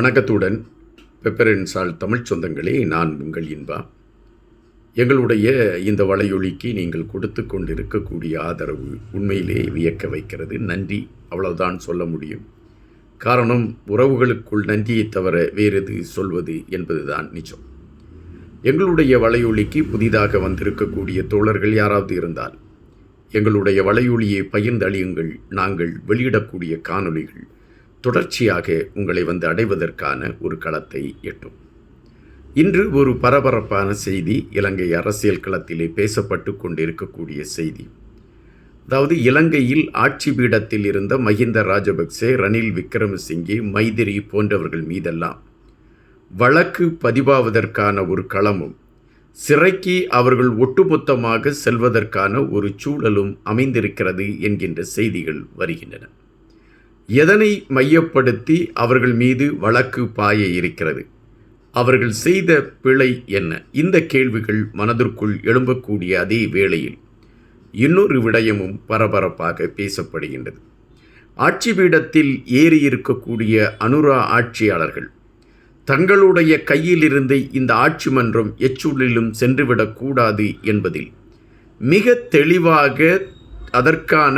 வணக்கத்துடன் பெப்பரன்சால் தமிழ் சொந்தங்களே நான் உங்கள் இன்பா. எங்களுடைய இந்த வலையொலிக்கு நீங்கள் கொடுத்து கொண்டிருக்கக்கூடிய ஆதரவு உண்மையிலே வியக்க வைக்கிறது. நன்றி அவ்வளவுதான் சொல்ல முடியும். காரணம் உறவுகளுக்குள் நன்றியை தவிர வேறெது சொல்வது என்பதுதான் நிஜம். எங்களுடைய வலையொலிக்கு புதிதாக வந்திருக்கக்கூடிய தோழர்கள் யாராவது இருந்தால் எங்களுடைய வலையொலியை பகிர்ந்தளியுங்கள் நாங்கள் வெளியிடக்கூடிய காணொளிகள் தொடர்ச்சியாக உங்களை வந்து அடைவதற்கான ஒரு களத்தை எட்டும். இன்று ஒரு பரபரப்பான செய்தி இலங்கை அரசியல் களத்திலே பேசப்பட்டு கொண்டிருக்கக்கூடிய செய்தி. அதாவது இலங்கையில் ஆட்சி பீடத்தில் இருந்த மஹிந்த ராஜபக்சே ரணில் விக்ரமசிங்கே மைதிரி போன்றவர்கள் மீதெல்லாம் வழக்கு பதிவாவதற்கான ஒரு களமும் சிறைக்கு அவர்கள் ஒட்டுமொத்தமாக செல்வதற்கான ஒரு சூழலும் அமைந்திருக்கிறது என்கின்ற செய்திகள் வருகின்றன. எதனை மையப்படுத்தி அவர்கள் மீது வழக்கு பாய இருக்கிறது? அவர்கள் செய்த பிழை என்ன? இந்த கேள்விகள் மனதிற்குள் எழும்பக்கூடிய அதே வேளையில் இன்னொரு விடயமும் பரபரப்பாக பேசப்படுகின்றது. ஆட்சி பீடத்தில் ஏறி இருக்கக்கூடிய அனுரா ஆட்சியாளர்கள் தங்களுடைய கையிலிருந்து இந்த ஆட்சி மன்றம் எச்சூழலிலும் சென்றுவிடக்கூடாது என்பதில் மிக தெளிவாக அதற்கான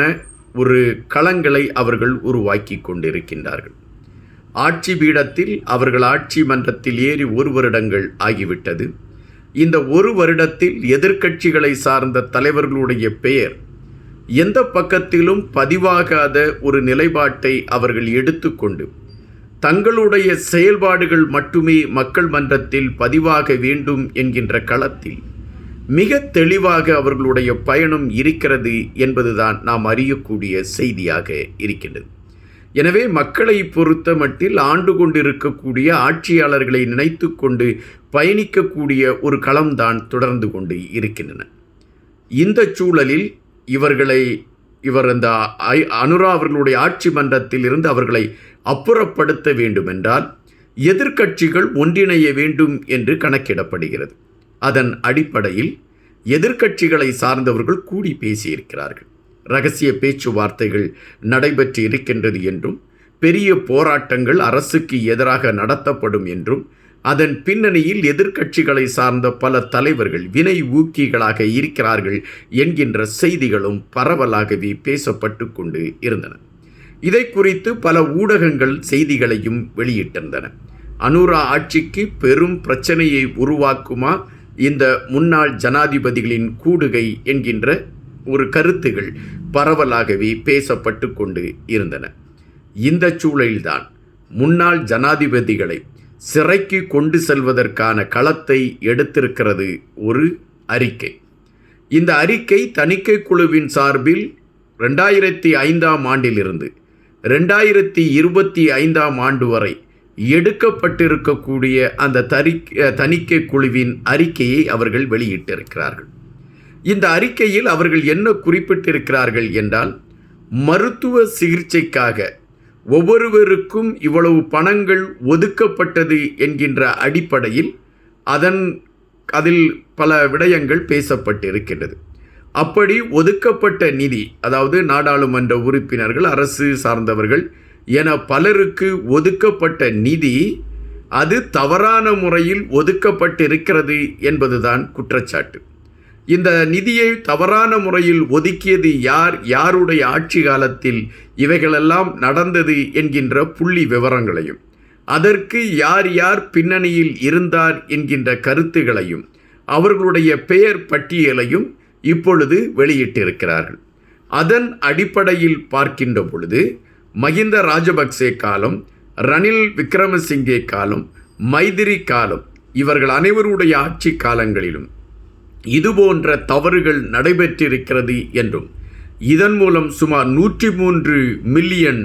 ஒரு களங்களை அவர்கள் உருவாக்கி கொண்டிருக்கின்றார்கள். ஆட்சி பீடத்தில் அவர்கள் ஆட்சி மன்றத்தில் ஏறி ஒரு வருடங்கள் ஆகிவிட்டது. இந்த ஒரு வருடத்தில் எதிர்க்கட்சிகளை சார்ந்த தலைவர்களுடைய பெயர் எந்த பக்கத்திலும் பதிவாகாத ஒரு நிலைப்பாட்டை அவர்கள் எடுத்துக்கொண்டு தங்களுடைய செயல்பாடுகள் மட்டுமே மக்கள் மன்றத்தில் பதிவாக வேண்டும் என்கின்ற களத்தில் மிக தெளிவாக அவர்களுடைய பயணம் இருக்கிறது என்பதுதான் நாம் அறியக்கூடிய செய்தியாக இருக்கின்றது. எனவே மக்களை பொறுத்த மட்டில் ஆண்டு கொண்டிருக்கக்கூடிய ஆட்சியாளர்களை நினைத்து கொண்டு பயணிக்கக்கூடிய ஒரு களம்தான் தொடர்ந்து கொண்டு இருக்கின்றன. இந்த சூழலில் இவர்களை இவர் அந்த அனுரா அவர்களுடைய ஆட்சி மன்றத்தில் இருந்து அவர்களை அப்புறப்படுத்த வேண்டுமென்றால் எதிர்க்கட்சிகள் ஒன்றிணைய வேண்டும் என்று கணக்கிடப்படுகிறது. அதன் அடிப்படையில் எதிர்க்கட்சிகளை சார்ந்தவர்கள் கூடி பேசியிருக்கிறார்கள். ரகசிய பேச்சுவார்த்தைகள் நடைபெற்று இருக்கின்றது என்றும் பெரிய போராட்டங்கள் அரசுக்கு எதிராக நடத்தப்படும் என்றும் அதன் பின்னணியில் எதிர்க்கட்சிகளை சார்ந்த பல தலைவர்கள் வினை ஊக்கிகளாக இருக்கிறார்கள் என்கின்ற செய்திகளும் பரவலாகவே பேசப்பட்டு கொண்டு இருந்தன. இதை குறித்து பல ஊடகங்கள் செய்திகளையும் வெளியிட்டிருந்தன. அனுரா ஆட்சிக்கு பெரும் பிரச்சனையை உருவாக்குமா இந்த முன்னாள் ஜனாதிபதிகளின் கூடுகை என்கின்ற ஒரு கருத்துகள் பரவலாகவே பேசப்பட்டு கொண்டு இருந்தன. இந்த சூழலில்தான் முன்னாள் ஜனாதிபதிகளை சிறைக்கு கொண்டு செல்வதற்கான களத்தை எடுத்திருக்கிறது ஒரு அறிக்கை. இந்த அறிக்கை தணிக்கை குழுவின் சார்பில் ரெண்டாயிரத்தி ஐந்தாம் ஆண்டிலிருந்து ரெண்டாயிரத்தி இருபத்தி ஐந்தாம் ஆண்டு வரை எடுக்கப்பட்டிருக்கக்கூடிய அந்த தரி தணிக்கை குழுவின் அறிக்கையை அவர்கள் வெளியிட்டிருக்கிறார்கள். இந்த அறிக்கையில் அவர்கள் என்ன குறிப்பிட்டிருக்கிறார்கள் என்றால் மருத்துவ சிகிச்சைக்காக ஒவ்வொருவருக்கும் இவ்வளவு பணங்கள் ஒதுக்கப்பட்டது என்கின்ற அடிப்படையில் அதன் அதில் பல விடயங்கள் பேசப்பட்டிருக்கின்றது. அப்படி ஒதுக்கப்பட்ட நிதி அதாவது நாடாளுமன்ற உறுப்பினர்கள் அரசு சார்ந்தவர்கள் என பலருக்கு ஒதுக்கப்பட்ட நிதி அது தவறான முறையில் ஒதுக்கப்பட்டிருக்கிறது என்பதுதான் குற்றச்சாட்டு. இந்த நிதியை தவறான முறையில் ஒதுக்கியது யார் யாருடைய ஆட்சி காலத்தில் இவைகளெல்லாம் நடந்தது என்கின்ற புள்ளி விவரங்களையும் அதற்கு யார் யார் பின்னணியில் இருந்தார் என்கின்ற கருத்துகளையும் அவர்களுடைய பெயர் பட்டியலையும் இப்பொழுது வெளியிட்டிருக்கிறார்கள். அதன் அடிப்படையில் பார்க்கின்ற பொழுது மஹிந்த ராஜபக்சே காலம் ரணில் விக்ரமசிங்கே காலம் மைதிரி காலம் இவர்கள் அனைவருடைய ஆட்சி காலங்களிலும். இதுபோன்ற தவறுகள் நடைபெற்றிருக்கிறது என்றும் இதன் மூலம் சுமார் நூற்றி மூன்று மில்லியன்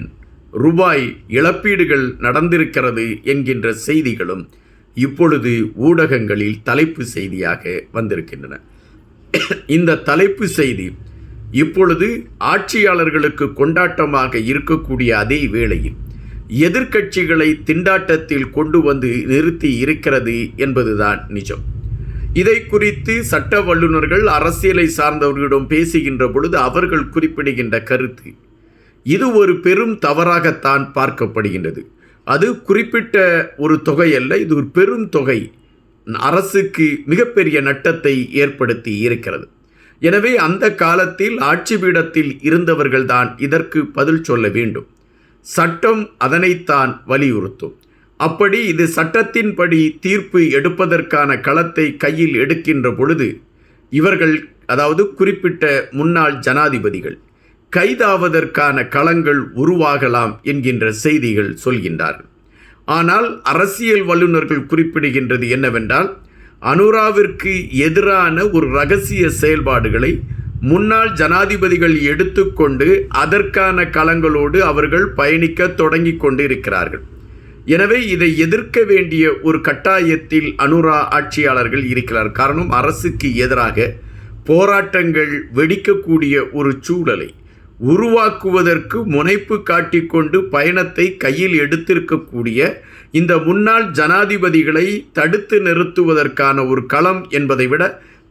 ரூபாய் இழப்பீடுகள் நடந்திருக்கிறது என்கின்ற செய்திகளும் இப்பொழுது ஊடகங்களில் தலைப்பு செய்தியாக வந்திருக்கின்றன. இந்த தலைப்பு செய்தி இப்பொழுது ஆட்சியாளர்களுக்கு கொண்டாட்டமாக இருக்கக்கூடிய அதே வேளையில் எதிர்க்கட்சிகளை திண்டாட்டத்தில் கொண்டு வந்து நிறுத்தி இருக்கிறது என்பதுதான் நிஜம். இதை குறித்து சட்ட வல்லுநர்கள் அரசியலை சார்ந்தவர்களிடம் பேசுகின்ற பொழுது அவர்கள் குறிப்பிடுகின்ற கருத்து இது ஒரு பெரும் தவறாகத்தான் பார்க்கப்படுகின்றது. அது குறிப்பிட்ட ஒரு தொகை அல்ல இது ஒரு பெரும் தொகை. அரசுக்கு மிகப்பெரிய நட்டத்தை ஏற்படுத்தி இருக்கிறது. எனவே அந்த காலத்தில் ஆட்சி பீடத்தில் இருந்தவர்கள்தான் இதற்கு பதில் சொல்ல வேண்டும். சட்டம் அதனைத்தான் வலியுறுத்தும். அப்படி இது சட்டத்தின்படி தீர்ப்பு எடுப்பதற்கான களத்தை கையில் எடுக்கின்ற பொழுது இவர்கள் அதாவது குறிப்பிட்ட முன்னாள் ஜனாதிபதிகள் கைதாவதற்கான களங்கள் உருவாகலாம் என்கின்ற செய்திகள் சொல்கின்றார்கள். ஆனால் அரசியல் வல்லுநர்கள் குறிப்பிடுகின்றது என்னவென்றால் அனுராவிற்கு எதிரான ஒரு ரகசிய செயல்பாடுகளை முன்னாள் ஜனாதிபதிகள் எடுத்துக்கொண்டு அதற்கான களங்களோடு அவர்கள் பயணிக்க தொடங்கி கொண்டு இருக்கிறார்கள் எனவே இதை எதிர்க்க வேண்டிய ஒரு கட்டாயத்தில் அனுரா ஆட்சியாளர்கள் இருக்கிறார். காரணம் அரசுக்கு எதிராக போராட்டங்கள் வெடிக்கக்கூடிய ஒரு சூழலை உருவாக்குவதற்கு முனைப்பு காட்டிக்கொண்டு பயணத்தை கையில் எடுத்திருக்கக்கூடிய இந்த முன்னாள் ஜனாதிபதிகளை தடுத்து நிறுத்துவதற்கான ஒரு களம் என்பதை விட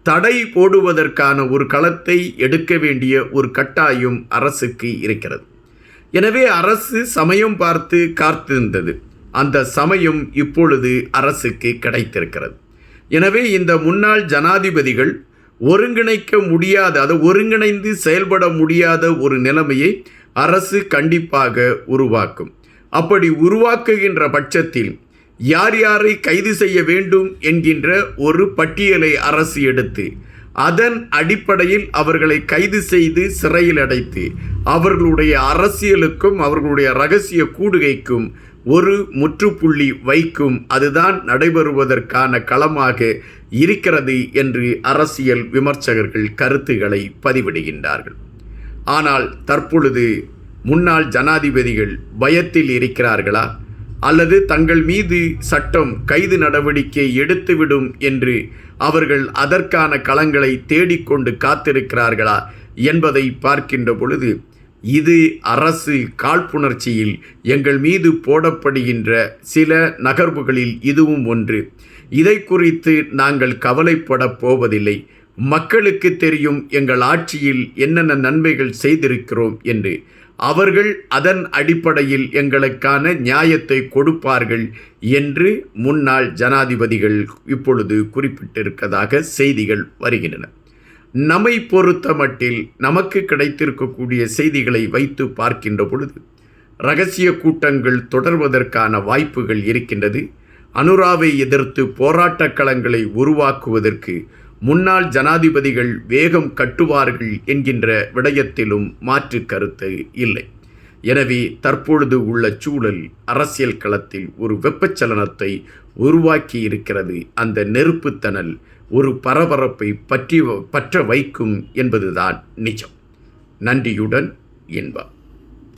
தடை போடுவதற்கான ஒரு களத்தை எடுக்க வேண்டிய ஒரு கட்டாயம் அரசுக்கு இருக்கிறது. எனவே அரசு சமயம் பார்த்து காத்திருந்தது. அந்த சமயம் இப்பொழுது அரசுக்கு கிடைத்திருக்கிறது. எனவே இந்த முன்னாள் ஜனாதிபதிகள் ஒருங்கிணைக்க முடியாத அதை ஒருங்கிணைந்து செயல்பட முடியாத ஒரு நிலைமையை அரசு கண்டிப்பாக உருவாக்கும். அப்படி உருவாக்குகின்ற பட்சத்தில் யார் யாரை கைது செய்ய வேண்டும் என்கின்ற ஒரு பட்டியலை அரசு எடுத்து அதன் அடிப்படையில் அவர்களை கைது செய்து சிறையில் அடைத்து அவர்களுடைய அரசியலுக்கும் அவர்களுடைய ரகசிய கூடுகைக்கும் ஒரு முற்றுப்புள்ளி வைக்கும் அதுதான் நடைபெறுவதற்கான களமாக இருக்கிறது என்று அரசியல் விமர்சகர்கள் கருத்துக்களை பதிவிடுகின்றார்கள். ஆனால் தற்பொழுது முன்னாள் ஜனாதிபதிகள் பயத்தில் இருக்கிறார்களா? அல்லது தங்கள் மீது சட்டம் கைது நடவடிக்கை எடுத்துவிடும் என்று அவர்கள் அதற்கான களங்களை தேடிக்கொண்டு காத்திருக்கிறார்களா என்பதை பார்க்கின்ற பொழுது இது அரசு காழ்ப்புணர்ச்சியில் எங்கள் மீது போடப்படுகின்ற சில நகர்வுகளில் இதுவும் ஒன்று. இதை குறித்து நாங்கள் கவலைப்பட போவதில்லை. மக்களுக்கு தெரியும் எங்கள் ஆட்சியில் என்னென்ன நன்மைகள் செய்திருக்கிறோம் என்று. அவர்கள் அதன் அடிப்படையில் எங்களுக்கான நியாயத்தை கொடுப்பார்கள் என்று முன்னாள் ஜனாதிபதிகள் இப்பொழுது குறிப்பிட்டிருக்கதாக செய்திகள் வருகின்றன. நம்மை பொறுத்த மட்டில் நமக்கு கிடைத்திருக்கக்கூடிய செய்திகளை வைத்து பார்க்கின்ற பொழுது ரகசிய கூட்டங்கள் தொடர்வதற்கான வாய்ப்புகள் இருக்கின்றது. அனுராவை எதிர்த்து போராட்டக் களங்களை உருவாக்குவதற்கு முன்னாள் ஜனாதிபதிகள் வேகம் கட்டுவார்கள் என்கின்ற விடயத்திலும் மாற்று கருத்து இல்லை. எனவே தற்பொழுது உள்ள சூழல் அரசியல் களத்தில் ஒரு வெப்பச்சலனத்தை உருவாக்கி இருக்கிறது அந்த நெருப்புத்தனல் ஒரு பரபரப்பை பற்றி பற்ற வைக்கும் என்பதுதான் நிஜம். நன்றியுடன் இன்பம்.